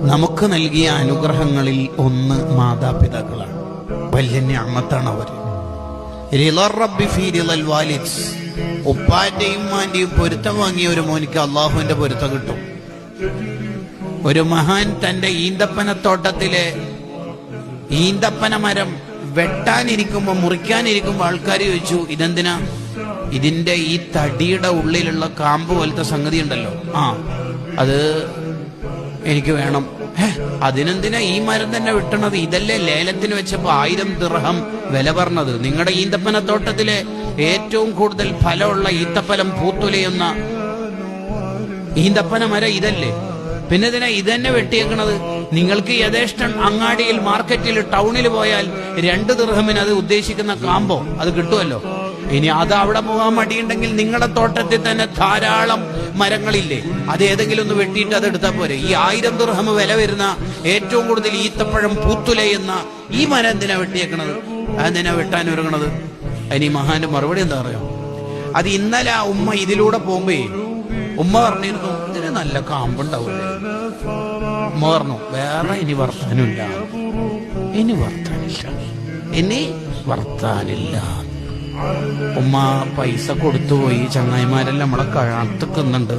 നമുക്ക് നൽകിയ അനുഗ്രഹങ്ങളിൽ ഒന്ന് മാതാപിതാക്കളാണ്. വലിയ ഞാമത്താണ് അവർ ഉപ്പാന്റെയും ഉമ്മാന്റെയും പൊരുത്തം വാങ്ങിയ ഒരു മോനിക്ക് അള്ളാഹുവിന്റെ പൊരുത്തം കിട്ടും. ഒരു മഹാൻ തന്റെ ഈന്തപ്പനത്തോട്ടത്തിലെ ഈന്തപ്പന മരം വെട്ടാനിരിക്കുമ്പോ മുറിക്കാനിരിക്കുമ്പോ ആൾക്കാർ ചോദിച്ചു ഇതെന്തിനാ? ഇതിന്റെ ഈ തടിയുടെ ഉള്ളിലുള്ള കാമ്പ് പോലത്തെ സംഗതി ഉണ്ടല്ലോ ആ അത് എനിക്ക് വേണം. അതിനെന്തിനാ ഈ മരം തന്നെ വിട്ടണത്? ഇതല്ലേ ലേലത്തിന് വെച്ചപ്പോ ആയിരം ദിർഹം വില പറഞ്ഞത്. നിങ്ങളുടെ ഈന്തപ്പനത്തോട്ടത്തിലെ ഏറ്റവും കൂടുതൽ ഫലമുള്ള ഈത്തപ്പലം പൂത്തുലയുന്ന ഈന്തപ്പന മര ഇതല്ലേ? പിന്നെ ഇതിനെ ഇതന്നെ വെട്ടിയേക്കണത്? നിങ്ങൾക്ക് യഥേഷ്ടം അങ്ങാടിയിൽ മാർക്കറ്റിൽ ടൗണിൽ പോയാൽ രണ്ട് ദിർഹമിന് അത് ഉദ്ദേശിക്കുന്ന കാമ്പോ? അത് കിട്ടുമല്ലോ ഇനി അത് അവിടെ പോകാൻ മടിയുണ്ടെങ്കിൽ നിങ്ങളുടെ തോട്ടത്തിൽ തന്നെ ധാരാളം മരങ്ങളില്ലേ? അത് ഏതെങ്കിലും ഒന്ന് വെട്ടിയിട്ട് അത് എടുത്താൽ പോരെ. ഈ ആയിരം ദുർഹം വില വരുന്ന ഏറ്റവും കൂടുതൽ ഈത്തപ്പഴം പൂത്തുലയുന്ന ഈ മരം എന്തിനാ വെട്ടിയേക്കണത്? അതെന്തിനാ വെട്ടാൻ ഒരുങ്ങണത്? അതിന് ഈ മഹാന്റെ മറുപടി എന്താ പറയാ അത് ഇന്നലെ ആ ഉമ്മ ഇതിലൂടെ പോകുമ്പേ ഉമ്മ പറഞ്ഞിരുന്നു ഇതിന് നല്ല കാമ്പുണ്ടാവില്ലേ ഉമ്മ പറഞ്ഞു വേറെ ഇനി വർത്താനില്ല ഇനി വർത്താനില്ല ഇനി വർത്താനില്ല ഉമ്മ പൈസ കൊടുത്തുപോയി ചങ്ങായിമാരെല്ലാം നമ്മളെ കഴത്തുക്കുന്നുണ്ട്